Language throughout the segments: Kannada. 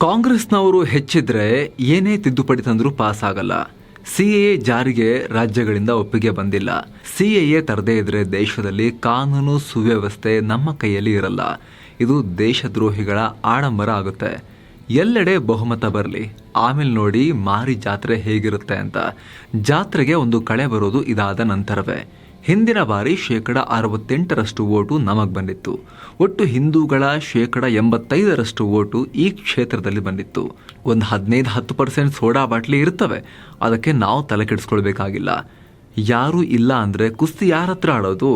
ಕಾಂಗ್ರೆಸ್ನವರು ಹೆಚ್ಚಿದ್ರೆ ಏನೇ ತಿದ್ದುಪಡಿ ತಂದರೂ ಪಾಸ್ ಆಗಲ್ಲ ಸಿಎಎ ಜಾರಿಗೆ ರಾಜ್ಯಗಳಿಂದ ಒಪ್ಪಿಗೆ ಬಂದಿಲ್ಲ. ಸಿಎಎ ತರದೇ ಇದ್ರೆ ದೇಶದಲ್ಲಿ ಕಾನೂನು ಸುವ್ಯವಸ್ಥೆ ನಮ್ಮ ಕೈಯಲ್ಲಿ ಇರಲ್ಲ. ಇದು ದೇಶದ್ರೋಹಿಗಳ ಆಡಂಬರ ಆಗುತ್ತೆ. ಎಲ್ಲೆಡೆ ಬಹುಮತ ಬರಲಿ. ಆಮೇಲೆ ನೋಡಿ ಮಾರಿ ಜಾತ್ರೆ ಹೇಗಿರುತ್ತೆ ಅಂತ. ಜಾತ್ರೆಗೆ ಒಂದು ಕಳೆ ಬರೋದು ಇದಾದ ನಂತರವೇ. ಹಿಂದಿನ ಬಾರಿ ಶೇಕಡ ಅರವತ್ತೆಂಟರಷ್ಟು ಓಟು ನಮಗೆ ಬಂದಿತ್ತು. ಒಟ್ಟು ಹಿಂದೂಗಳ ಶೇಕಡ ಎಂಬತ್ತೈದರಷ್ಟು ಓಟು ಈ ಕ್ಷೇತ್ರದಲ್ಲಿ ಬಂದಿತ್ತು. ಒಂದು ಹದಿನೈದು ಹತ್ತು ಪರ್ಸೆಂಟ್ ಸೋಡಾ ಬಾಟ್ಲಿ ಇರ್ತವೆ ಅದಕ್ಕೆ ನಾವು ತಲೆ ಕೆಡಿಸ್ಕೊಳ್ಬೇಕಾಗಿಲ್ಲ. ಯಾರೂ ಇಲ್ಲ ಅಂದರೆ ಕುಸ್ತಿ ಯಾರ ಹತ್ರ ಆಡೋದು?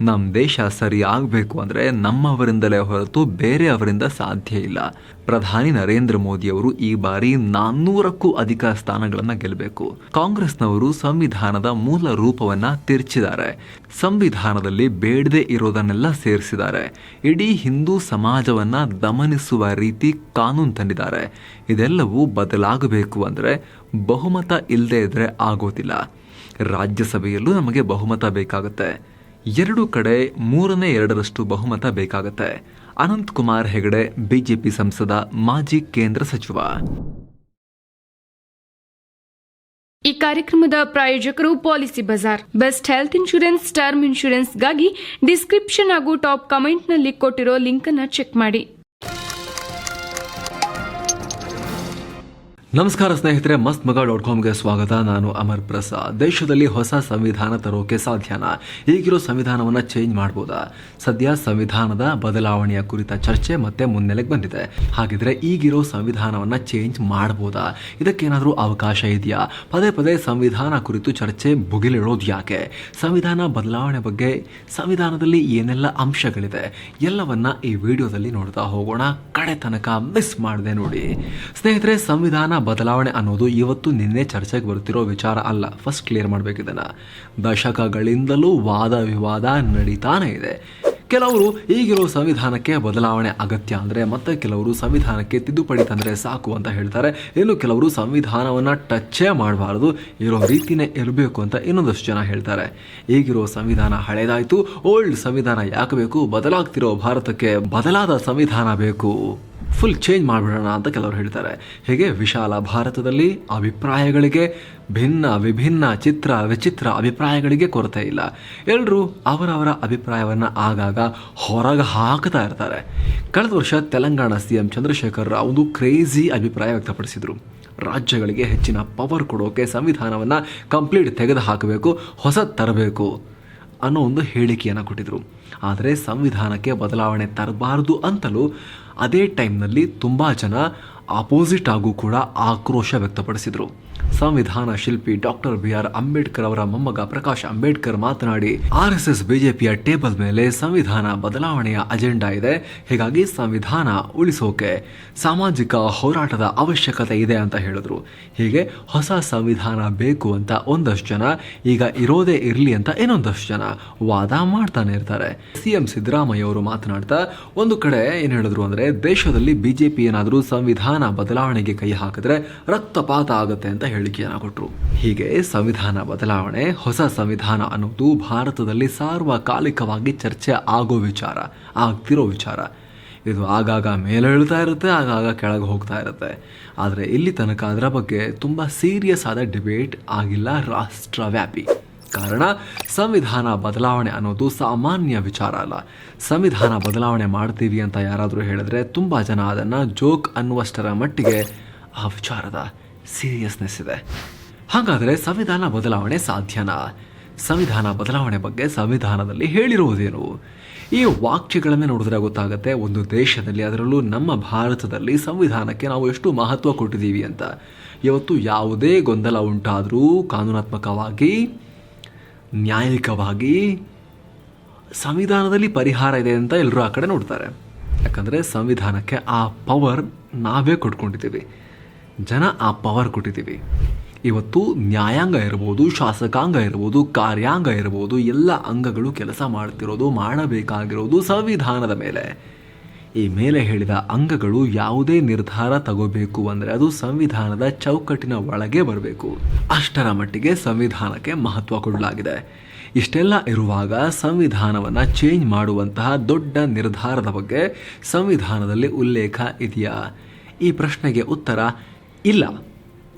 ನಮ್ಮ ದೇಶ ಸರಿ ಆಗಬೇಕು ಅಂದರೆ ನಮ್ಮವರಿಂದಲೇ ಹೊರತು ಬೇರೆಯವರಿಂದ ಸಾಧ್ಯ ಇಲ್ಲ. ಪ್ರಧಾನಿ ನರೇಂದ್ರ ಮೋದಿಯವರು ಈ ಬಾರಿ ನಾನ್ನೂರಕ್ಕೂ ಅಧಿಕ ಸ್ಥಾನಗಳನ್ನು ಗೆಲ್ಲಬೇಕು ಕಾಂಗ್ರೆಸ್ನವರು ಸಂವಿಧಾನದ ಮೂಲ ರೂಪವನ್ನು ತಿರ್ಚಿದ್ದಾರೆ. ಸಂವಿಧಾನದಲ್ಲಿ ಬೇಡದೆ ಇರೋದನ್ನೆಲ್ಲ ಸೇರಿಸಿದ್ದಾರೆ. ಇಡೀ ಹಿಂದೂ ಸಮಾಜವನ್ನು ದಮನಿಸುವ ರೀತಿ ಕಾನೂನು ತಂದಿದ್ದಾರೆ. ಇದೆಲ್ಲವೂ ಬದಲಾಗಬೇಕು ಅಂದರೆ ಬಹುಮತ ಇಲ್ಲದೇ ಇದ್ರೆ ಆಗೋದಿಲ್ಲ. ರಾಜ್ಯಸಭೆಯಲ್ಲೂ ನಮಗೆ ಬಹುಮತ ಬೇಕಾಗುತ್ತೆ. ಎರಡು ಕಡೆ ಮೂರನೇ ಎರಡರಷ್ಟು ಬಹುಮತ ಬೇಕಾಗುತ್ತೆ. ಅನಂತ್ ಕುಮಾರ್ ಹೆಗಡೆ, ಬಿಜೆಪಿ ಸಂಸದ, ಮಾಜಿ ಕೇಂದ್ರ ಸಚಿವ. ಈ ಕಾರ್ಯಕ್ರಮದ ಪ್ರಾಯೋಜಕರು Policybazaar. Best health insurance, term ಇನ್ಶೂರೆನ್ಸ್ಗಾಗಿ description ಹಾಗೂ ಟಾಪ್ ಕಮೆಂಟ್ನಲ್ಲಿ ಕೊಟ್ಟಿರೋ ಲಿಂಕ್ ಅನ್ನು ಚೆಕ್ ಮಾಡಿ. ನಮಸ್ಕಾರ ಸ್ನೇಹಿತರೆ ಮಸ್ತ್ ಮಗ ಡಾಟ್ ಕಾಮ್ಗೆ ಸ್ವಾಗತ. ನಾನು ಅಮರ್ ಪ್ರಸಾದ್. ದೇಶದಲ್ಲಿ ಹೊಸ ಸಂವಿಧಾನ ತರೋಕೆ ಸಾಧ್ಯನಾ? ಈಗಿರೋ ಸಂವಿಧಾನವನ್ನ ಚೇಂಜ್ ಮಾಡ್ಬೋದಾ? ಸದ್ಯ ಸಂವಿಧಾನದ ಬದಲಾವಣೆಯ ಕುರಿತ ಚರ್ಚೆ ಮತ್ತೆ ಮುನ್ನೆಲೆಗೆ ಬಂದಿದೆ. ಹಾಗಿದ್ರೆ ಈಗಿರೋ ಸಂವಿಧಾನವನ್ನ ಚೇಂಜ್ ಮಾಡ್ಬೋದಾ? ಇದಕ್ಕೇನಾದರೂ ಅವಕಾಶ ಇದೆಯಾ? ಪದೇ ಪದೇ ಸಂವಿಧಾನ ಕುರಿತು ಚರ್ಚೆ ಭುಗಿಲಿಡೋದು ಯಾಕೆ? ಸಂವಿಧಾನ ಬದಲಾವಣೆ ಬಗ್ಗೆ ಸಂವಿಧಾನದಲ್ಲಿ ಏನೆಲ್ಲ ಅಂಶಗಳಿದೆ? ಎಲ್ಲವನ್ನ ಈ ವಿಡಿಯೋದಲ್ಲಿ ನೋಡ್ತಾ ಹೋಗೋಣ. ಕಡೆ ತನಕ ಮಿಸ್ ಮಾಡಿದೆ ನೋಡಿ. ಸ್ನೇಹಿತರೆ, ಸಂವಿಧಾನ ಬದಲಾವಣೆ ಅನ್ನೋದು ಇವತ್ತು ನಿನ್ನೆ ಚರ್ಚೆಗೆ ಬರ್ತಿರೋ ವಿಚಾರ ಅಲ್ಲ. ಫಸ್ಟ್ ಕ್ಲಿಯರ್ ಮಾಡಬೇಕಿದನ್ನ ದಶಕಗಳಿಂದಲೂ ವಾದ ವಿವಾದ ನಡೀತಾನೆ ಇದೆ. ಕೆಲವರು ಈಗಿರೋ ಸಂವಿಧಾನಕ್ಕೆ ಬದಲಾವಣೆ ಅಗತ್ಯ ಅಂದರೆ ಮತ್ತೆ ಕೆಲವರು ಸಂವಿಧಾನಕ್ಕೆ ತಿದ್ದುಪಡಿ ತಂದರೆ ಸಾಕು ಅಂತ ಹೇಳ್ತಾರೆ. ಇನ್ನು ಕೆಲವರು ಸಂವಿಧಾನವನ್ನು ಟಚ್ಚೇ ಮಾಡಬಾರ್ದು, ಇರೋ ರೀತಿನೇ ಇರಬೇಕು ಅಂತ ಇನ್ನೊಂದಷ್ಟು ಜನ ಹೇಳ್ತಾರೆ. ಈಗಿರೋ ಸಂವಿಧಾನ ಹಳೇದಾಯಿತು, ಓಲ್ಡ್ ಸಂವಿಧಾನ ಯಾಕೆ ಬೇಕು? ಬದಲಾಗ್ತಿರೋ ಭಾರತಕ್ಕೆ ಬದಲಾದ ಸಂವಿಧಾನ ಬೇಕು. ಫುಲ್ ಚೇಂಜ್ ಮಾಡಿಬಿಡೋಣ ಅಂತ ಕೆಲವರು ಹೇಳ್ತಾರೆ. ಹೇಗೆ? ವಿಶಾಲ ಭಾರತದಲ್ಲಿ ಅಭಿಪ್ರಾಯಗಳಿಗೆ ಭಿನ್ನ, ವಿಭಿನ್ನ ಚಿತ್ರ, ವಿಚಿತ್ರ ಅಭಿಪ್ರಾಯಗಳಿಗೆ ಕೊರತೆ ಇಲ್ಲ. ಎಲ್ಲರೂ ಅವರವರ ಅಭಿಪ್ರಾಯವನ್ನು ಆಗಾಗ ಹೊರಗೆ ಹಾಕ್ತಾ ಇರ್ತಾರೆ. ಕಳೆದ ವರ್ಷ ತೆಲಂಗಾಣ ಸಿ ಎಂ ಚಂದ್ರಶೇಖರ್ ರಾವ್ ಒಂದು ಕ್ರೇಜಿ ಅಭಿಪ್ರಾಯ ವ್ಯಕ್ತಪಡಿಸಿದರು. ರಾಜ್ಯಗಳಿಗೆ ಹೆಚ್ಚಿನ ಪವರ್ ಕೊಡೋಕೆ ಸಂವಿಧಾನವನ್ನು ಕಂಪ್ಲೀಟ್ ತೆಗೆದು ಹಾಕಬೇಕು ಹೊಸ ತರಬೇಕು ಅನ್ನೋ ಒಂದು ಹೇಳಿಕೆಯನ್ನು ಕೊಟ್ಟಿದ್ದರು ಆದರೆ ಸಂವಿಧಾನಕ್ಕೆ ಬದಲಾವಣೆ ತರಬಾರದು ಅಂತಲೂ ಅದೇ ಟೈಮ್ನಲ್ಲಿ ತುಂಬ ಜನ ಆಪೋಸಿಟ್ ಆಗೂ ಕೂಡ ಆಕ್ರೋಶ ವ್ಯಕ್ತಪಡಿಸಿದರು. ಸಂವಿಧಾನ ಶಿಲ್ಪಿ ಡಾಕ್ಟರ್ ಬಿ ಆರ್ ಅಂಬೇಡ್ಕರ್ ಅವರ ಮೊಮ್ಮಗ ಪ್ರಕಾಶ್ ಅಂಬೇಡ್ಕರ್ ಮಾತನಾಡಿ, ಆರ್ ಎಸ್ ಎಸ್ ಬಿಜೆಪಿಯ ಟೇಬಲ್ ಮೇಲೆ ಸಂವಿಧಾನ ಬದಲಾವಣೆಯ ಅಜೆಂಡಾ ಇದೆ. ಹೀಗಾಗಿ ಸಂವಿಧಾನ ಉಳಿಸೋಕೆ ಸಾಮಾಜಿಕ ಹೋರಾಟದ ಅವಶ್ಯಕತೆ ಇದೆ ಅಂತ ಹೇಳಿದ್ರು. ಹೀಗೆ ಹೊಸ ಸಂವಿಧಾನ ಬೇಕು ಅಂತ ಒಂದಷ್ಟು ಜನ, ಈಗ ಇರೋದೇ ಇರಲಿ ಅಂತ ಇನ್ನೊಂದಷ್ಟು ಜನ ವಾದ ಮಾಡ್ತಾನೆ ಇರ್ತಾರೆ. ಸಿಎಂ ಸಿದ್ದರಾಮಯ್ಯ ಅವರು ಮಾತನಾಡ್ತಾ, ಒಂದು ಕಡೆ ಏನು ಹೇಳಿದ್ರು ಅಂದ್ರೆ, ದೇಶದಲ್ಲಿ ಬಿಜೆಪಿ ಏನಾದರೂ ಸಂವಿಧಾನ ಬದಲಾವಣೆಗೆ ಕೈ ಹಾಕಿದ್ರೆ ರಕ್ತಪಾತ ಆಗುತ್ತೆ ಅಂತ ಹೇಳಿಕೆಯನ್ನು ಕೊಟ್ಟರು ಹೀಗೆ ಸಂವಿಧಾನ ಬದಲಾವಣೆ, ಹೊಸ ಸಂವಿಧಾನ ಅನ್ನೋದು ಭಾರತದಲ್ಲಿ ಸಾರ್ವಕಾಲಿಕವಾಗಿ ಚರ್ಚೆ ಆಗೋ ವಿಚಾರ, ಆಗ್ತಿರೋ ವಿಚಾರ. ಇದು ಆಗಾಗ ಮೇಲೇಳ್ತಾ ಇರುತ್ತೆ, ಆಗಾಗ ಕೆಳಗೆ ಹೋಗ್ತಾ ಇರುತ್ತೆ. ಆದರೆ ಇಲ್ಲಿ ತನಕ ಅದರ ಬಗ್ಗೆ ತುಂಬ ಸೀರಿಯಸ್ ಆದ ಡಿಬೇಟ್ ಆಗಿಲ್ಲ ರಾಷ್ಟ್ರವ್ಯಾಪಿ. ಕಾರಣ ಸಂವಿಧಾನ ಬದಲಾವಣೆ ಅನ್ನೋದು ಸಾಮಾನ್ಯ ವಿಚಾರ ಅಲ್ಲ. ಸಂವಿಧಾನ ಬದಲಾವಣೆ ಮಾಡ್ತೀವಿ ಅಂತ ಯಾರಾದರೂ ಹೇಳಿದ್ರೆ ತುಂಬ ಜನ ಅದನ್ನು ಜೋಕ್ ಅನ್ನುವಷ್ಟರ ಮಟ್ಟಿಗೆ ಆ ವಿಚಾರದ ಸೀರಿಯಸ್ನೆಸ್ ಇದೆ. ಹಾಗಾದರೆ ಸಂವಿಧಾನ ಬದಲಾವಣೆ ಸಾಧ್ಯನಾ? ಸಂವಿಧಾನ ಬದಲಾವಣೆ ಬಗ್ಗೆ ಸಂವಿಧಾನದಲ್ಲಿ ಹೇಳಿರುವುದೇನು ಈ ವಾಕ್ಯಗಳನ್ನೇ ನೋಡಿದ್ರೆ ಗೊತ್ತಾಗುತ್ತೆ ಒಂದು ದೇಶದಲ್ಲಿ ಅದರಲ್ಲೂ ನಮ್ಮ ಭಾರತದಲ್ಲಿ ಸಂವಿಧಾನಕ್ಕೆ ನಾವು ಎಷ್ಟು ಮಹತ್ವ ಕೊಟ್ಟಿದ್ದೀವಿ ಅಂತ. ಇವತ್ತು ಯಾವುದೇ ಗೊಂದಲ ಉಂಟಾದರೂ ಕಾನೂನಾತ್ಮಕವಾಗಿ ನ್ಯಾಯಿಕವಾಗಿ ಸಂವಿಧಾನದಲ್ಲಿ ಪರಿಹಾರ ಇದೆ ಅಂತ ಎಲ್ಲರೂ ಆ ಕಡೆ ನೋಡ್ತಾರೆ. ಯಾಕಂದರೆ ಸಂವಿಧಾನಕ್ಕೆ ಆ ಪವರ್ ನಾವೇ ಕೊಟ್ಕೊಂಡಿದ್ದೀವಿ. ಜನ ಆ ಪವರ್ ಕೊಟ್ಟಿದ್ದೀವಿ. ಇವತ್ತು ನ್ಯಾಯಾಂಗ ಇರ್ಬೋದು, ಶಾಸಕಾಂಗ ಇರ್ಬೋದು, ಕಾರ್ಯಾಂಗ ಇರ್ಬೋದು, ಎಲ್ಲ ಅಂಗಗಳು ಕೆಲಸ ಮಾಡ್ತಿರೋದು, ಮಾಡಬೇಕಾಗಿರೋದು ಸಂವಿಧಾನದ ಮೇಲೆ. ಈ ಮೇಲೆ ಹೇಳಿದ ಅಂಗಗಳು ಯಾವುದೇ ನಿರ್ಧಾರ ತಗೋಬೇಕು ಅಂದರೆ ಅದು ಸಂವಿಧಾನದ ಚೌಕಟ್ಟಿನ ಒಳಗೆ ಬರಬೇಕು. ಅಷ್ಟರ ಮಟ್ಟಿಗೆ ಸಂವಿಧಾನಕ್ಕೆ ಮಹತ್ವ ಕೊಡಲಾಗಿದೆ. ಇಷ್ಟೆಲ್ಲ ಇರುವಾಗ ಸಂವಿಧಾನವನ್ನು ಚೇಂಜ್ ಮಾಡುವಂತಹ ದೊಡ್ಡ ನಿರ್ಧಾರದ ಬಗ್ಗೆ ಸಂವಿಧಾನದಲ್ಲಿ ಉಲ್ಲೇಖ ಇದೆಯಾ? ಈ ಪ್ರಶ್ನೆಗೆ ಉತ್ತರ, ಇಲ್ಲ.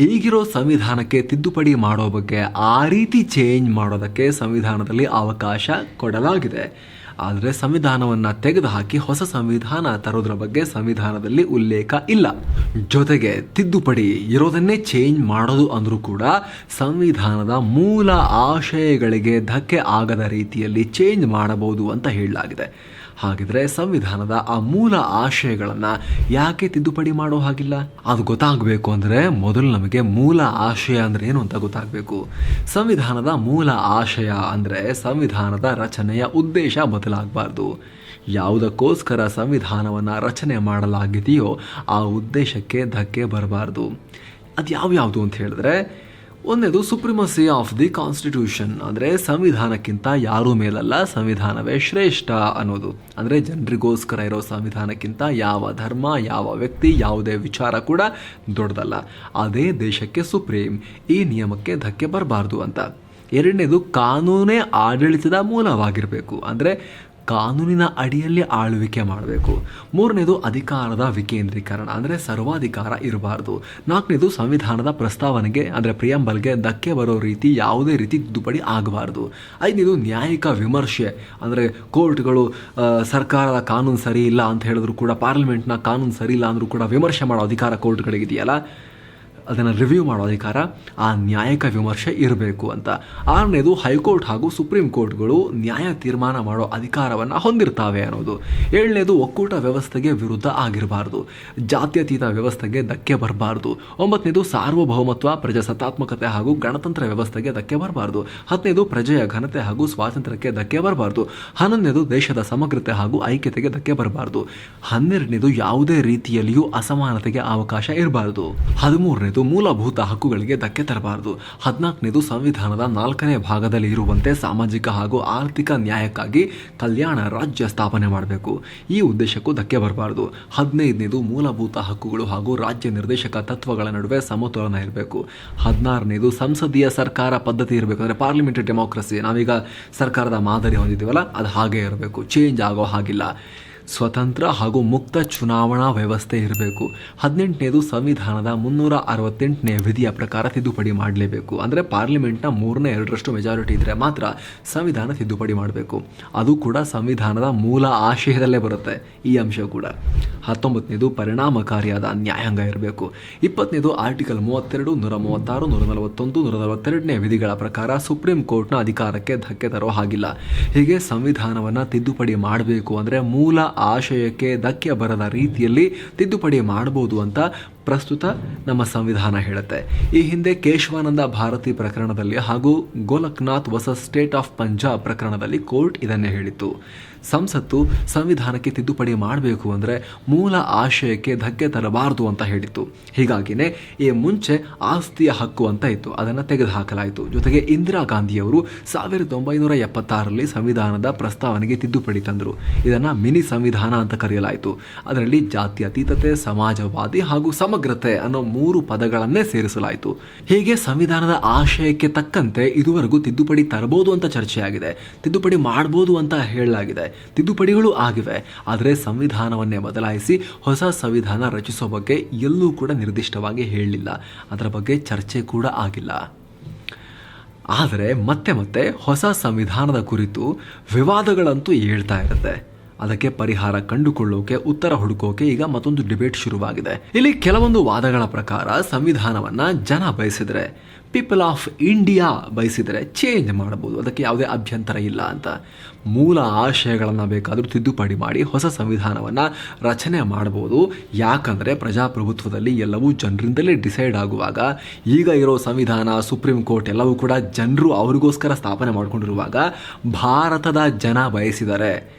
ಈಗಿರೋ ಸಂವಿಧಾನಕ್ಕೆ ತಿದ್ದುಪಡಿ ಮಾಡೋ ಬಗ್ಗೆ ಆ ರೀತಿ ಚೇಂಜ್ ಮಾಡೋದಕ್ಕೆ ಸಂವಿಧಾನದಲ್ಲಿ ಅವಕಾಶ ಕೊಡಲಾಗಿದೆ. ಆದರೆ ಸಂವಿಧಾನವನ್ನು ತೆಗೆದುಹಾಕಿ ಹೊಸ ಸಂವಿಧಾನ ತರೋದ್ರ ಬಗ್ಗೆ ಸಂವಿಧಾನದಲ್ಲಿ ಉಲ್ಲೇಖ ಇಲ್ಲ. ಜೊತೆಗೆ ತಿದ್ದುಪಡಿ ಇರೋದನ್ನೇ ಚೇಂಜ್ ಮಾಡೋದು ಅಂದರೂ ಕೂಡ ಸಂವಿಧಾನದ ಮೂಲ ಆಶಯಗಳಿಗೆ ಧಕ್ಕೆ ಆಗದ ರೀತಿಯಲ್ಲಿ ಚೇಂಜ್ ಮಾಡಬಹುದು ಅಂತ ಹೇಳಲಾಗಿದೆ. ಹಾಗಿದ್ರೆ ಸಂವಿಧಾನದ ಆ ಮೂಲ ಆಶಯಗಳನ್ನು ಯಾಕೆ ತಿದ್ದುಪಡಿ ಮಾಡೋ ಹಾಗಿಲ್ಲ? ಅದು ಗೊತ್ತಾಗಬೇಕು ಅಂದರೆ ಮೊದಲು ನಮಗೆ ಮೂಲ ಆಶಯ ಅಂದ್ರೆ ಏನು ಅಂತ ಗೊತ್ತಾಗಬೇಕು. ಸಂವಿಧಾನದ ಮೂಲ ಆಶಯ ಅಂದರೆ ಸಂವಿಧಾನದ ರಚನೆಯ ಉದ್ದೇಶ ಬದಲಾಗಬಾರ್ದು. ಯಾವುದಕ್ಕೋಸ್ಕರ ಸಂವಿಧಾನವನ್ನು ರಚನೆ ಮಾಡಲಾಗಿದೆಯೋ ಆ ಉದ್ದೇಶಕ್ಕೆ ಧಕ್ಕೆ ಬರಬಾರ್ದು. ಅದು ಯಾವ್ಯಾವುದು ಅಂತ ಹೇಳಿದ್ರೆ ಒಂದನೇದು ಸುಪ್ರಿಮಸಿ ಆಫ್ ದಿ ಕಾನ್ಸ್ಟಿಟ್ಯೂಷನ್, ಅಂದರೆ ಸಂವಿಧಾನಕ್ಕಿಂತ ಯಾರೂ ಮೇಲಲ್ಲ, ಸಂವಿಧಾನವೇ ಶ್ರೇಷ್ಠ ಅನ್ನೋದು. ಅಂದರೆ ಜನರಿಗೋಸ್ಕರ ಇರೋ ಸಂವಿಧಾನಕ್ಕಿಂತ ಯಾವ ಧರ್ಮ, ಯಾವ ವ್ಯಕ್ತಿ, ಯಾವುದೇ ವಿಚಾರ ಕೂಡ ದೊಡ್ಡದಲ್ಲ. ಅದೇ ದೇಶಕ್ಕೆ ಸುಪ್ರೀಂ, ಈ ನಿಯಮಕ್ಕೆ ಧಕ್ಕೆ ಬರಬಾರ್ದು ಅಂತ. ಎರಡನೇದು ಕಾನೂನೇ ಆಡಳಿತದ ಮೂಲವಾಗಿರಬೇಕು. ಅಂದರೆ ಕಾನೂನಿನ ಅಡಿಯಲ್ಲಿ ಆಳ್ವಿಕೆ ಮಾಡಬೇಕು. ಮೂರನೇದು ಅಧಿಕಾರದ ವಿಕೇಂದ್ರೀಕರಣ, ಅಂದರೆ ಸರ್ವಾಧಿಕಾರ ಇರಬಾರ್ದು. ನಾಲ್ಕನೇದು ಸಂವಿಧಾನದ ಪ್ರಸ್ತಾವನೆಗೆ, ಅಂದರೆ ಪ್ರಿಯಂಬಲ್ಗೆ ಧಕ್ಕೆ ಬರೋ ರೀತಿ ಯಾವುದೇ ರೀತಿ ತಿದ್ದುಪಡಿ ಆಗಬಾರ್ದು. ಐದನೇದು ನ್ಯಾಯಿಕ ವಿಮರ್ಶೆ, ಅಂದರೆ ಕೋರ್ಟ್ಗಳು ಸರ್ಕಾರದ ಕಾನೂನು ಸರಿ ಇಲ್ಲ ಅಂತ ಹೇಳಿದ್ರು ಕೂಡ, ಪಾರ್ಲಿಮೆಂಟ್ನ ಕಾನೂನು ಸರಿ ಇಲ್ಲ ಅಂದರೂ ಕೂಡ ವಿಮರ್ಶೆ ಮಾಡೋ ಅಧಿಕಾರ ಕೋರ್ಟ್ಗಳಿಗಿದೆಯಲ್ಲ? ಅದನ್ನು ರಿವ್ಯೂ ಮಾಡೋ ಅಧಿಕಾರ ಆ ನ್ಯಾಯಿಕ ವಿಮರ್ಶೆ ಇರಬೇಕು ಅಂತ. ಆರನೇದು ಹೈಕೋರ್ಟ್ ಹಾಗೂ ಸುಪ್ರೀಂ ಕೋರ್ಟ್ಗಳು ನ್ಯಾಯ ತೀರ್ಮಾನ ಮಾಡೋ ಅಧಿಕಾರವನ್ನು ಹೊಂದಿರ್ತಾವೆ ಅನ್ನೋದು. ಏಳನೇದು ಒಕ್ಕೂಟ ವ್ಯವಸ್ಥೆಗೆ ವಿರುದ್ಧ ಆಗಿರಬಾರ್ದು. ಜಾತ್ಯತೀತ ವ್ಯವಸ್ಥೆಗೆ ಧಕ್ಕೆ ಬರಬಾರ್ದು. ಒಂಬತ್ತನೇದು ಸಾರ್ವಭೌಮತ್ವ, ಪ್ರಜಾಸತ್ತಾತ್ಮಕತೆ ಹಾಗೂ ಗಣತಂತ್ರ ವ್ಯವಸ್ಥೆಗೆ ಧಕ್ಕೆ ಬರಬಾರ್ದು. ಹತ್ತನೇದು ಪ್ರಜೆಯ ಘನತೆ ಹಾಗೂ ಸ್ವಾತಂತ್ರ್ಯಕ್ಕೆ ಧಕ್ಕೆ ಬರಬಾರ್ದು. ಹನ್ನೊಂದನೇದು ದೇಶದ ಸಮಗ್ರತೆ ಹಾಗೂ ಐಕ್ಯತೆಗೆ ಧಕ್ಕೆ ಬರಬಾರ್ದು. ಹನ್ನೆರಡನೇದು ಯಾವುದೇ ರೀತಿಯಲ್ಲಿಯೂ ಅಸಮಾನತೆಗೆ ಅವಕಾಶ ಇರಬಾರ್ದು. ಹದಿಮೂರನೇದು ಮೂಲಭೂತ ಹಕ್ಕುಗಳಿಗೆ ಧಕ್ಕೆ ತರಬಾರದು. ಹದಿನಾಲ್ಕನೇದು ಸಂವಿಧಾನದ ನಾಲ್ಕನೇ ಭಾಗದಲ್ಲಿ ಇರುವಂತೆ ಸಾಮಾಜಿಕ ಹಾಗೂ ಆರ್ಥಿಕ ನ್ಯಾಯಕ್ಕಾಗಿ ಕಲ್ಯಾಣ ರಾಜ್ಯ ಸ್ಥಾಪನೆ ಮಾಡಬೇಕು. ಈ ಉದ್ದೇಶಕ್ಕೂ ಧಕ್ಕೆ ಬರಬಾರದು. ಹದಿನೈದನೇದು ಮೂಲಭೂತ ಹಕ್ಕುಗಳು ಹಾಗೂ ರಾಜ್ಯ ನಿರ್ದೇಶಕ ತತ್ವಗಳ ನಡುವೆ ಸಮತೋಲನ ಇರಬೇಕು. ಹದಿನಾರನೇದು ಸಂಸದೀಯ ಸರ್ಕಾರ ಪದ್ಧತಿ ಇರಬೇಕು. ಅಂದರೆ ಪಾರ್ಲಿಮೆಂಟರಿ ಡೆಮೋಕ್ರಸಿ ನಾವೀಗ ಸರ್ಕಾರದ ಮಾದರಿ ಹೊಂದಿದ್ದೀವಲ್ಲ, ಅದು ಹಾಗೇ ಇರಬೇಕು. ಚೇಂಜ್ ಆಗೋ ಹಾಗಿಲ್ಲ. ಸ್ವತಂತ್ರ ಹಾಗೂ ಮುಕ್ತ ಚುನಾವಣಾ ವ್ಯವಸ್ಥೆ ಇರಬೇಕು. ಹದಿನೆಂಟನೇದು ಸಂವಿಧಾನದ ಮುನ್ನೂರ ಅರವತ್ತೆಂಟನೇ ವಿಧಿಯ ಪ್ರಕಾರ ತಿದ್ದುಪಡಿ ಮಾಡಲೇಬೇಕು. ಅಂದರೆ ಪಾರ್ಲಿಮೆಂಟ್ನ ಮೂರನೇ ಎರಡರಷ್ಟು ಮೆಜಾರಿಟಿ ಇದ್ದರೆ ಮಾತ್ರ ಸಂವಿಧಾನ ತಿದ್ದುಪಡಿ ಮಾಡಬೇಕು. ಅದು ಕೂಡ ಸಂವಿಧಾನದ ಮೂಲ ಆಶಯದಲ್ಲೇ ಬರುತ್ತೆ, ಈ ಅಂಶ ಕೂಡ. ಹತ್ತೊಂಬತ್ತನೇದು ಪರಿಣಾಮಕಾರಿಯಾದ ನ್ಯಾಯಾಂಗ ಇರಬೇಕು. ಇಪ್ಪತ್ತನೇದು ಆರ್ಟಿಕಲ್ ಮೂವತ್ತೆರಡು, ನೂರ ಮೂವತ್ತಾರು, ನೂರ ನಲವತ್ತೊಂದು, ನೂರ ನಲವತ್ತೆರಡನೇ ವಿಧಿಗಳ ಪ್ರಕಾರ ಸುಪ್ರೀಂ ಕೋರ್ಟ್ನ ಅಧಿಕಾರಕ್ಕೆ ಧಕ್ಕೆ ತರೋ ಹಾಗಿಲ್ಲ. ಹೀಗೆ ಸಂವಿಧಾನವನ್ನು ತಿದ್ದುಪಡಿ ಮಾಡಬೇಕು ಅಂದರೆ ಮೂಲ ಆಶಯಕ್ಕೆ ಧಕ್ಕೆ ಬರದ ರೀತಿಯಲ್ಲಿ ತಿದ್ದುಪಡಿ ಮಾಡಬಹುದು ಅಂತ ಪ್ರಸ್ತುತ ನಮ್ಮ ಸಂವಿಧಾನ ಹೇಳುತ್ತೆ. ಈ ಹಿಂದೆ ಕೇಶವಾನಂದ ಭಾರತಿ ಪ್ರಕರಣದಲ್ಲಿ ಹಾಗೂ ಗೋಲಕ್ನಾಥ್ ಹೊಸ ಸ್ಟೇಟ್ ಆಫ್ ಪಂಜಾಬ್ ಪ್ರಕರಣದಲ್ಲಿ ಕೋರ್ಟ್ ಇದನ್ನೇ ಹೇಳಿತ್ತು. ಸಂಸತ್ತು ಸಂವಿಧಾನಕ್ಕೆ ತಿದ್ದುಪಡಿ ಮಾಡಬೇಕು ಅಂದರೆ ಮೂಲ ಆಶಯಕ್ಕೆ ಧಕ್ಕೆ ತರಬಾರದು ಅಂತ ಹೇಳಿತ್ತು. ಹೀಗಾಗಿನೇ ಈ ಮುಂಚೆ ಆಸ್ತಿಯ ಹಕ್ಕು ಅಂತ ಇತ್ತು. ಅದನ್ನು ತೆಗೆದುಹಾಕಲಾಯಿತು. ಜೊತೆಗೆ ಇಂದಿರಾ ಗಾಂಧಿಯವರು ಸಾವಿರದ ಒಂಬೈನೂರ ಎಪ್ಪತ್ತಾರರಲ್ಲಿ ಸಂವಿಧಾನದ ಪ್ರಸ್ತಾವನೆಗೆ ತಿದ್ದುಪಡಿ ತಂದರು. ಇದನ್ನು ಮಿನಿ ಸಂವಿಧಾನ ಅಂತ ಕರೆಯಲಾಯಿತು. ಅದರಲ್ಲಿ ಜಾತ್ಯತೀತತೆ, ಸಮಾಜವಾದಿ ಹಾಗೂ ಸಮಗ್ರತೆ ಅನ್ನೋ ಮೂರು ಪದಗಳನ್ನೇ ಸೇರಿಸಲಾಯಿತು. ಹೀಗೆ ಸಂವಿಧಾನದ ಆಶಯಕ್ಕೆ ತಕ್ಕಂತೆ ಇದುವರೆಗೂ ತಿದ್ದುಪಡಿ ತರಬಹುದು ಅಂತ ಚರ್ಚೆಯಾಗಿದೆ. ತಿದ್ದುಪಡಿ ಮಾಡಬಹುದು ಅಂತ ಹೇಳಲಾಗಿದೆ. ತಿದ್ದುಪಡಿಗಳು ಆಗಿವೆ. ಆದರೆ ಸಂವಿಧಾನವನ್ನೇ ಬದಲಾಯಿಸಿ ಹೊಸ ಸಂವಿಧಾನ ರಚಿಸೋ ಬಗ್ಗೆ ಎಲ್ಲೂ ಕೂಡ ನಿರ್ದಿಷ್ಟವಾಗಿ ಹೇಳಲಿಲ್ಲ. ಅದರ ಬಗ್ಗೆ ಚರ್ಚೆ ಕೂಡ ಆಗಿಲ್ಲ. ಆದರೆ ಮತ್ತೆ ಮತ್ತೆ ಹೊಸ ಸಂವಿಧಾನದ ಕುರಿತು ವಿವಾದಗಳಂತೂ ಹೇಳ್ತಾ ಇರುತ್ತೆ. ಅದಕ್ಕೆ ಪರಿಹಾರ ಕಂಡುಕೊಳ್ಳೋಕೆ, ಉತ್ತರ ಹುಡುಕೋಕೆ ಈಗ ಮತ್ತೊಂದು ಡಿಬೇಟ್ ಶುರುವಾಗಿದೆ. ಇಲ್ಲಿ ಕೆಲವೊಂದು ವಾದಗಳ ಪ್ರಕಾರ ಸಂವಿಧಾನವನ್ನ ಜನ ಬಯಸಿದ್ರೆ ಪೀಪಲ್ ಆಫ್ ಇಂಡಿಯಾ ಬಯಸಿದರೆ ಚೇಂಜ್ ಮಾಡಬಹುದು. ಅದಕ್ಕೆ ಯಾವುದೇ ಅಭ್ಯಂತರ ಇಲ್ಲ ಅಂತ. ಮೂಲ ಆಶಯಗಳನ್ನು ಬೇಕಾದರೂ ತಿದ್ದುಪಡಿ ಮಾಡಿ ಹೊಸ ಸಂವಿಧಾನವನ್ನು ರಚನೆ ಮಾಡಬಹುದು. ಯಾಕಂದರೆ ಪ್ರಜಾಪ್ರಭುತ್ವದಲ್ಲಿ ಎಲ್ಲವೂ ಜನರಿಂದಲೇ ಡಿಸೈಡ್ ಆಗುವಾಗ, ಈಗ ಇರೋ ಸಂವಿಧಾನ ಸುಪ್ರೀಂ ಕೋರ್ಟ್ ಎಲ್ಲವೂ ಕೂಡ ಜನರು ಅವರಿಗೋಸ್ಕರ ಸ್ಥಾಪನೆ ಮಾಡಿಕೊಂಡಿರುವಾಗ ಭಾರತದ ಜನ ಬಯಸಿದರೆ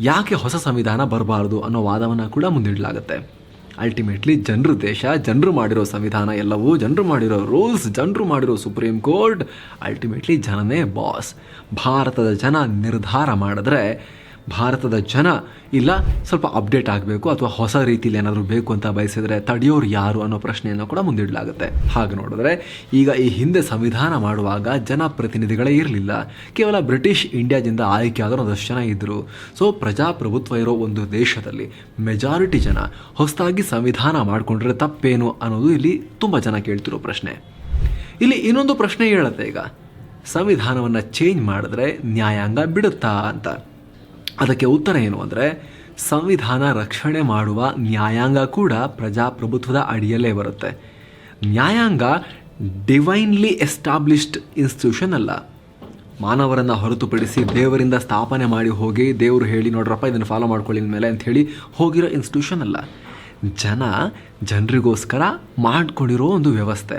ಯಾಕೆ ಹೊಸ ಸಂವಿಧಾನ ಬರಬಾರದು ಅನ್ನೋ ವಾದವನ್ನು ಕೂಡ ಮುಂದಿಡಲಾಗುತ್ತೆ. ಅಲ್ಟಿಮೇಟ್ಲಿ ಜನರ ದೇಶ, ಜನರು ಮಾಡಿರೋ ಸಂವಿಧಾನ ಎಲ್ಲವೂ, ಜನರು ಮಾಡಿರೋ ರೂಲ್ಸ್, ಜನರು ಮಾಡಿರೋ ಸುಪ್ರೀಂ ಕೋರ್ಟ್ ಅಲ್ಟಿಮೇಟ್ಲಿ ಜನನೇ ಬಾಸ್ ಭಾರತದ ಜನ ನಿರ್ಧಾರ ಮಾಡಿದ್ರೆ ಭಾರತದ ಜನ ಇಲ್ಲ, ಸ್ವಲ್ಪ ಅಪ್ಡೇಟ್ ಆಗಬೇಕು ಅಥವಾ ಹೊಸ ರೀತಿಯಲ್ಲಿ ಏನಾದರೂ ಬೇಕು ಅಂತ ಬಯಸಿದ್ರೆ ತಡೆಯೋರು ಯಾರು ಅನ್ನೋ ಪ್ರಶ್ನೆಯನ್ನು ಕೂಡ ಮುಂದಿಡಲಾಗುತ್ತೆ. ಹಾಗೆ ನೋಡಿದ್ರೆ, ಈಗ ಈ ಹಿಂದೆ ಸಂವಿಧಾನ ಮಾಡುವಾಗ ಜನಪ್ರತಿನಿಧಿಗಳೇ ಇರಲಿಲ್ಲ. ಕೇವಲ ಬ್ರಿಟಿಷ್ ಇಂಡಿಯಾದಿಂದ ಆಯ್ಕೆ ಆದರೂ ಒಂದಷ್ಟು ಜನ ಇದ್ದರು ಸೊ ಪ್ರಜಾಪ್ರಭುತ್ವ ಇರೋ ಒಂದು ದೇಶದಲ್ಲಿ ಮೆಜಾರಿಟಿ ಜನ ಹೊಸದಾಗಿ ಸಂವಿಧಾನ ಮಾಡಿಕೊಂಡ್ರೆ ತಪ್ಪೇನು ಅನ್ನೋದು ಇಲ್ಲಿ ತುಂಬ ಜನ ಕೇಳ್ತಿರೋ ಪ್ರಶ್ನೆ. ಇಲ್ಲಿ ಇನ್ನೊಂದು ಪ್ರಶ್ನೆ ಹೇಳುತ್ತೆ ಈಗ. ಸಂವಿಧಾನವನ್ನು ಚೇಂಜ್ ಮಾಡಿದ್ರೆ ನ್ಯಾಯಾಂಗ ಬಿಡುತ್ತಾ ಅಂತ. ಅದಕ್ಕೆ ಉತ್ತರ ಏನು ಅಂದರೆ, ಸಂವಿಧಾನ ರಕ್ಷಣೆ ಮಾಡುವ ನ್ಯಾಯಾಂಗ ಕೂಡ ಪ್ರಜಾಪ್ರಭುತ್ವದ ಅಡಿಯಲ್ಲೇ ಬರುತ್ತೆ. ನ್ಯಾಯಾಂಗ ಡಿವೈನ್ಲಿ ಎಸ್ಟಾಬ್ಲಿಷ್ಡ್ ಇನ್ಸ್ಟಿಟ್ಯೂಷನ್ ಅಲ್ಲ. ಮಾನವರನ್ನು ಹೊರತುಪಡಿಸಿ ದೇವರಿಂದ ಸ್ಥಾಪನೆ ಮಾಡಿ ಹೋಗಿ ದೇವರು ಹೇಳಿ, ನೋಡ್ರಪ್ಪ, ಇದನ್ನು ಫಾಲೋ ಮಾಡ್ಕೊಳ್ಳಿ ಮೇಲೆ ಅಂತ ಹೇಳಿ ಹೋಗಿರೋ ಇನ್ಸ್ಟಿಟ್ಯೂಷನ್ ಅಲ್ಲ. ಜನ ಜನರಿಗೋಸ್ಕರ ಮಾಡಿಕೊಂಡಿರೋ ಒಂದು ವ್ಯವಸ್ಥೆ.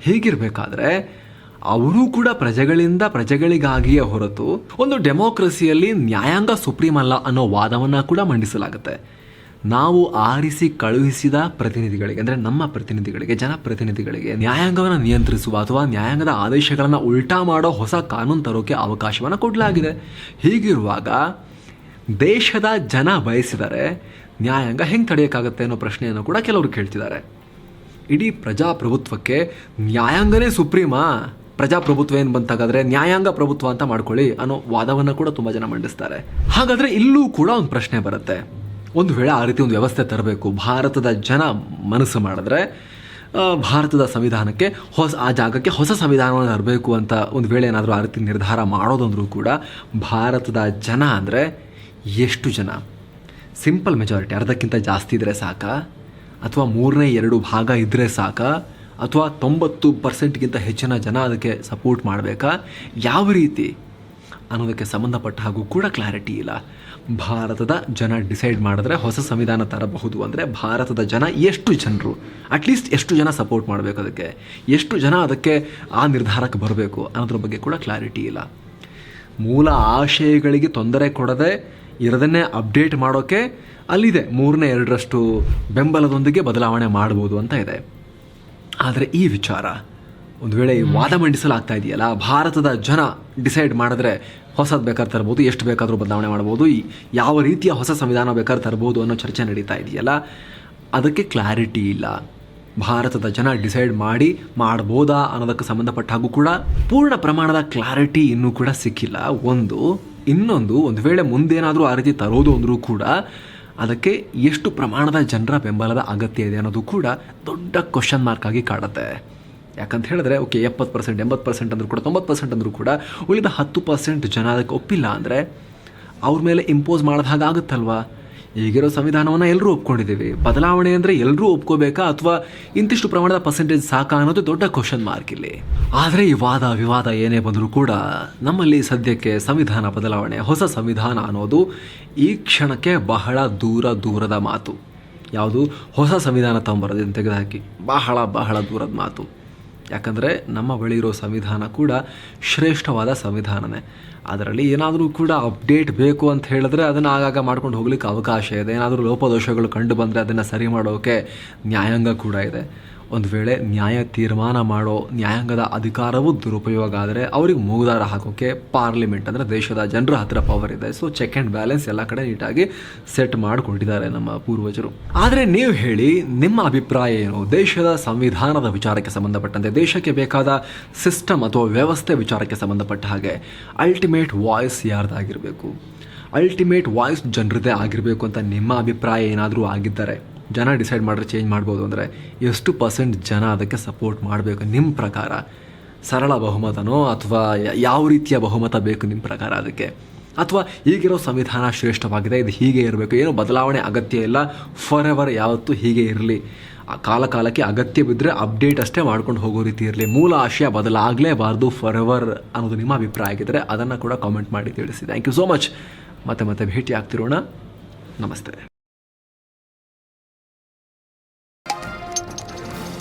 ಹೀಗಿರಬೇಕಾದ್ರೆ ಅವರೂ ಕೂಡ ಪ್ರಜೆಗಳಿಂದ ಪ್ರಜೆಗಳಿಗಾಗಿಯೇ ಹೊರತು ಒಂದು ಡೆಮೋಕ್ರಸಿಯಲ್ಲಿ ನ್ಯಾಯಾಂಗ ಸುಪ್ರೀಂ ಅಲ್ಲ ಅನ್ನೋ ವಾದವನ್ನು ಕೂಡ ಮಂಡಿಸಲಾಗುತ್ತೆ. ನಾವು ಆರಿಸಿ ಕಳುಹಿಸಿದ ಪ್ರತಿನಿಧಿಗಳಿಗೆ, ಅಂದರೆ ನಮ್ಮ ಪ್ರತಿನಿಧಿಗಳಿಗೆ, ಜನಪ್ರತಿನಿಧಿಗಳಿಗೆ ನ್ಯಾಯಾಂಗವನ್ನು ನಿಯಂತ್ರಿಸುವ ಅಥವಾ ನ್ಯಾಯಾಂಗದ ಆದೇಶಗಳನ್ನು ಉಲ್ಟಾ ಮಾಡೋ ಹೊಸ ಕಾನೂನು ತರೋಕೆ ಅವಕಾಶವನ್ನು ಕೊಡಲಾಗಿದೆ. ಹೀಗಿರುವಾಗ ದೇಶದ ಜನ ಬಯಸಿದರೆ ನ್ಯಾಯಾಂಗ ಹೆಂಗೆ ತಡೆಯೋಕ್ಕಾಗತ್ತೆ ಅನ್ನೋ ಪ್ರಶ್ನೆಯನ್ನು ಕೂಡ ಕೆಲವರು ಕೇಳ್ತಿದ್ದಾರೆ. ಇಡೀ ಪ್ರಜಾಪ್ರಭುತ್ವಕ್ಕೆ ನ್ಯಾಯಾಂಗನೇ ಸುಪ್ರೀಮಾ? ಪ್ರಜಾಪ್ರಭುತ್ವ ಏನು ಬಂತಾಗಾದ್ರೆ ನ್ಯಾಯಾಂಗ ಪ್ರಭುತ್ವ ಅಂತ ಮಾಡ್ಕೊಳ್ಳಿ ಅನ್ನೋ ವಾದವನ್ನು ಕೂಡ ತುಂಬ ಜನ ಮಂಡಿಸ್ತಾರೆ. ಹಾಗಾದರೆ ಇಲ್ಲೂ ಕೂಡ ಒಂದು ಪ್ರಶ್ನೆ ಬರುತ್ತೆ. ಒಂದು ವೇಳೆ ಆ ರೀತಿ ಒಂದು ವ್ಯವಸ್ಥೆ ತರಬೇಕು, ಭಾರತದ ಜನ ಮನಸ್ಸು ಮಾಡಿದ್ರೆ ಭಾರತದ ಸಂವಿಧಾನಕ್ಕೆ ಹೊಸ, ಆ ಜಾಗಕ್ಕೆ ಹೊಸ ಸಂವಿಧಾನವನ್ನು ತರಬೇಕು ಅಂತ ಒಂದು ವೇಳೆ ಏನಾದರೂ ಆ ರೀತಿ ನಿರ್ಧಾರ ಮಾಡೋದಂದ್ರೂ ಕೂಡ ಭಾರತದ ಜನ ಅಂದರೆ ಎಷ್ಟು ಜನ? ಸಿಂಪಲ್ ಮೆಜಾರಿಟಿ ಅರ್ಧಕ್ಕಿಂತ ಜಾಸ್ತಿ ಇದ್ದರೆ ಸಾಕಾ? ಅಥವಾ ಮೂರನೇ ಎರಡು ಭಾಗ ಇದ್ದರೆ ಸಾಕಾ? ಅಥವಾ ತೊಂಬತ್ತು ಪರ್ಸೆಂಟ್ಗಿಂತ ಹೆಚ್ಚಿನ ಜನ ಅದಕ್ಕೆ ಸಪೋರ್ಟ್ ಮಾಡಬೇಕಾ? ಯಾವ ರೀತಿ? ಅನ್ನೋದಕ್ಕೆ ಸಂಬಂಧಪಟ್ಟ ಹಾಗೂ ಕೂಡ ಕ್ಲಾರಿಟಿ ಇಲ್ಲ. ಭಾರತದ ಜನ ಡಿಸೈಡ್ ಮಾಡಿದ್ರೆ ಹೊಸ ಸಂವಿಧಾನ ತರಬಹುದು ಅಂದರೆ ಭಾರತದ ಜನ ಎಷ್ಟು ಜನರು? ಅಟ್ಲೀಸ್ಟ್ ಎಷ್ಟು ಜನ ಸಪೋರ್ಟ್ ಮಾಡಬೇಕು ಅದಕ್ಕೆ? ಎಷ್ಟು ಜನ ಅದಕ್ಕೆ ಆ ನಿರ್ಧಾರಕ್ಕೆ ಬರಬೇಕು? ಅನ್ನೋದ್ರ ಬಗ್ಗೆ ಕೂಡ ಕ್ಲಾರಿಟಿ ಇಲ್ಲ. ಮೂಲ ಆಶಯಗಳಿಗೆ ತೊಂದರೆ ಕೊಡದೆ ಇರದನ್ನೇ ಅಪ್ಡೇಟ್ ಮಾಡೋಕ್ಕೆ ಅಲ್ಲಿದೆ. ಮೂರನೇ ಎರಡರಷ್ಟು ಬೆಂಬಲದೊಂದಿಗೆ ಬದಲಾವಣೆ ಮಾಡ್ಬೋದು ಅಂತ ಇದೆ. ಆದರೆ ಈ ವಿಚಾರ, ಒಂದು ವೇಳೆ ವಾದ ಮಂಡಿಸಲಾಗ್ತಾ ಇದೆಯಲ್ಲ, ಭಾರತದ ಜನ ಡಿಸೈಡ್ ಮಾಡಿದ್ರೆ ಹೊಸದು ಬೇಕಾದ್ರೆ ತರ್ಬೋದು, ಎಷ್ಟು ಬೇಕಾದರೂ ಬದಲಾವಣೆ ಮಾಡ್ಬೋದು ಯಾವ ರೀತಿಯ ಹೊಸ ಸಂವಿಧಾನ ಬೇಕಾದ್ರೆ ತರ್ಬೋದು ಅನ್ನೋ ಚರ್ಚೆ ನಡೀತಾ ಇದೆಯಲ್ಲ, ಅದಕ್ಕೆ ಕ್ಲಾರಿಟಿ ಇಲ್ಲ. ಭಾರತದ ಜನ ಡಿಸೈಡ್ ಮಾಡಿ ಮಾಡ್ಬೋದಾ ಅನ್ನೋದಕ್ಕೆ ಸಂಬಂಧಪಟ್ಟ ಹಾಗೂ ಕೂಡ ಪೂರ್ಣ ಪ್ರಮಾಣದ ಕ್ಲಾರಿಟಿ ಇನ್ನೂ ಕೂಡ ಸಿಕ್ಕಿಲ್ಲ. ಒಂದು, ಇನ್ನೊಂದು, ಒಂದು ವೇಳೆ ಮುಂದೇನಾದರೂ ಆ ರೀತಿ ತರೋದು ಅಂದರೂ ಕೂಡ ಅದಕ್ಕೆ ಎಷ್ಟು ಪ್ರಮಾಣದ ಜನರ ಬೆಂಬಲದ ಅಗತ್ಯ ಇದೆ ಅನ್ನೋದು ಕೂಡ ದೊಡ್ಡ ಕ್ವಶನ್ ಮಾರ್ಕ್ ಆಗಿ ಕಾಡುತ್ತೆ ಯಾಕಂತ ಹೇಳಿದ್ರೆ ಓಕೆ ಎಪ್ಪತ್ತು ಪರ್ಸೆಂಟ್ ಎಂಬತ್ತು ಪರ್ಸೆಂಟ್ ಅಂದರೂ ಕೂಡ, ತೊಂಬತ್ತು ಪರ್ಸೆಂಟ್ ಅಂದರೂ ಕೂಡ ಉಳಿದ ಹತ್ತು ಪರ್ಸೆಂಟ್ ಜನ ಅದಕ್ಕೆ ಒಪ್ಪಿಲ್ಲ ಅಂದರೆ ಅವ್ರ ಮೇಲೆ ಇಂಪೋಸ್ ಮಾಡೋದು ಹಾಗಾಗುತ್ತಲ್ವಾ? ಈಗಿರೋ ಸಂವಿಧಾನವನ್ನು ಎಲ್ಲರೂ ಒಪ್ಕೊಂಡಿದ್ದೀವಿ. ಬದಲಾವಣೆ ಅಂದರೆ ಎಲ್ಲರೂ ಒಪ್ಕೋಬೇಕಾ ಅಥವಾ ಇಂತಿಷ್ಟು ಪ್ರಮಾಣದ ಪರ್ಸೆಂಟೇಜ್ ಸಾಕಾ ಅನ್ನೋದು ದೊಡ್ಡ ಕ್ವಶನ್ ಮಾರ್ಕ್ ಇಲ್ಲಿ. ಆದರೆ ಈ ವಾದ, ವಿವಾದ ಏನೇ ಬಂದರೂ ಕೂಡ ನಮ್ಮಲ್ಲಿ ಸದ್ಯಕ್ಕೆ ಸಂವಿಧಾನ ಬದಲಾವಣೆ, ಹೊಸ ಸಂವಿಧಾನ ಅನ್ನೋದು ಈ ಕ್ಷಣಕ್ಕೆ ಬಹಳ ದೂರ ದೂರದ ಮಾತು. ಯಾವುದು? ಹೊಸ ಸಂವಿಧಾನ ತಗೊಂಬರೋದನ್ನು ತೆಗೆದುಹಾಕಿ ಬಹಳ ಬಹಳ ದೂರದ ಮಾತು. ಯಾಕಂದರೆ ನಮ್ಮ ಬಳಿ ಇರೋ ಸಂವಿಧಾನ ಕೂಡ ಶ್ರೇಷ್ಠವಾದ ಸಂವಿಧಾನನೇ. ಅದರಲ್ಲಿ ಏನಾದರೂ ಕೂಡ ಅಪ್ಡೇಟ್ ಬೇಕು ಅಂತ ಹೇಳಿದ್ರೆ ಅದನ್ನು ಆಗಾಗ ಮಾಡ್ಕೊಂಡು ಹೋಗ್ಲಿಕ್ಕೆ ಅವಕಾಶ ಇದೆ. ಏನಾದರೂ ಲೋಪದೋಷಗಳು ಕಂಡು ಬಂದರೆ ಅದನ್ನು ಸರಿ ಮಾಡೋಕೆ ನ್ಯಾಯಾಂಗ ಕೂಡ ಇದೆ. ಒಂದು ವೇಳೆ ನ್ಯಾಯ ತೀರ್ಮಾನ ಮಾಡೋ ನ್ಯಾಯಾಂಗದ ಅಧಿಕಾರವೂ ದುರುಪಯೋಗ ಆದರೆ ಅವ್ರಿಗೆ ಮೂಗುದಾರ ಹಾಕೋಕ್ಕೆ ಪಾರ್ಲಿಮೆಂಟ್ ಅಂದರೆ ದೇಶದ ಜನರ ಹತ್ರ ಪವರ್ ಇದೆ. ಸೊ ಚೆಕ್ ಆ್ಯಂಡ್ ಬ್ಯಾಲೆನ್ಸ್ ಎಲ್ಲ ಕಡೆ ನೀಟಾಗಿ ಸೆಟ್ ಮಾಡಿಕೊಂಡಿದ್ದಾರೆ ನಮ್ಮ ಪೂರ್ವಜರು. ಆದರೆ ನೀವು ಹೇಳಿ, ನಿಮ್ಮ ಅಭಿಪ್ರಾಯ ಏನು? ದೇಶದ ಸಂವಿಧಾನದ ವಿಚಾರಕ್ಕೆ ಸಂಬಂಧಪಟ್ಟಂತೆ, ದೇಶಕ್ಕೆ ಬೇಕಾದ ಸಿಸ್ಟಮ್ ಅಥವಾ ವ್ಯವಸ್ಥೆ ವಿಚಾರಕ್ಕೆ ಸಂಬಂಧಪಟ್ಟ ಹಾಗೆ ಅಲ್ಟಿಮೇಟ್ ವಾಯ್ಸ್ ಯಾರ್ದಾಗಿರಬೇಕು? ಅಲ್ಟಿಮೇಟ್ ವಾಯ್ಸ್ ಜನರದೇ ಆಗಿರಬೇಕು ಅಂತ ನಿಮ್ಮ ಅಭಿಪ್ರಾಯ ಏನಾದರೂ ಆಗಿದ್ದರೆ ಜನ ಡಿಸೈಡ್ ಮಾಡಿದ್ರೆ ಚೇಂಜ್ ಮಾಡ್ಬೋದು ಅಂದರೆ ಎಷ್ಟು ಪರ್ಸೆಂಟ್ ಜನ ಅದಕ್ಕೆ ಸಪೋರ್ಟ್ ಮಾಡಬೇಕು ನಿಮ್ಮ ಪ್ರಕಾರ? ಸರಳ ಬಹುಮತನೋ ಅಥವಾ ಯಾವ ರೀತಿಯ ಬಹುಮತ ಬೇಕು ನಿಮ್ಮ ಪ್ರಕಾರ ಅದಕ್ಕೆ? ಅಥವಾ ಈಗಿರೋ ಸಂವಿಧಾನ ಶ್ರೇಷ್ಠವಾಗಿದೆ, ಇದು ಹೀಗೆ ಇರಬೇಕು, ಏನು ಬದಲಾವಣೆ ಅಗತ್ಯ ಇಲ್ಲ ಫಾರ್ ಎವರ್ ಯಾವತ್ತೂ ಹೀಗೆ ಇರಲಿ. ಕಾಲ ಕಾಲಕ್ಕೆ ಅಗತ್ಯ ಬಿದ್ದರೆ ಅಪ್ಡೇಟ್ ಅಷ್ಟೇ ಮಾಡ್ಕೊಂಡು ಹೋಗೋ ರೀತಿ ಇರಲಿ. ಮೂಲ ಆಶಯ ಬದಲಾಗಲೇಬಾರ್ದು ಫಾರ್ ಎವರ್ ಅನ್ನೋದು ನಿಮ್ಮ ಅಭಿಪ್ರಾಯ ಆಗಿದ್ದರೆ ಅದನ್ನು ಕೂಡ ಕಾಮೆಂಟ್ ಮಾಡಿ ತಿಳಿಸಿ. ಥ್ಯಾಂಕ್ ಯು ಸೋ ಮಚ್ ಮತ್ತೆ ಮತ್ತೆ ಭೇಟಿ ಆಗ್ತಿರೋಣ ನಮಸ್ತೆ.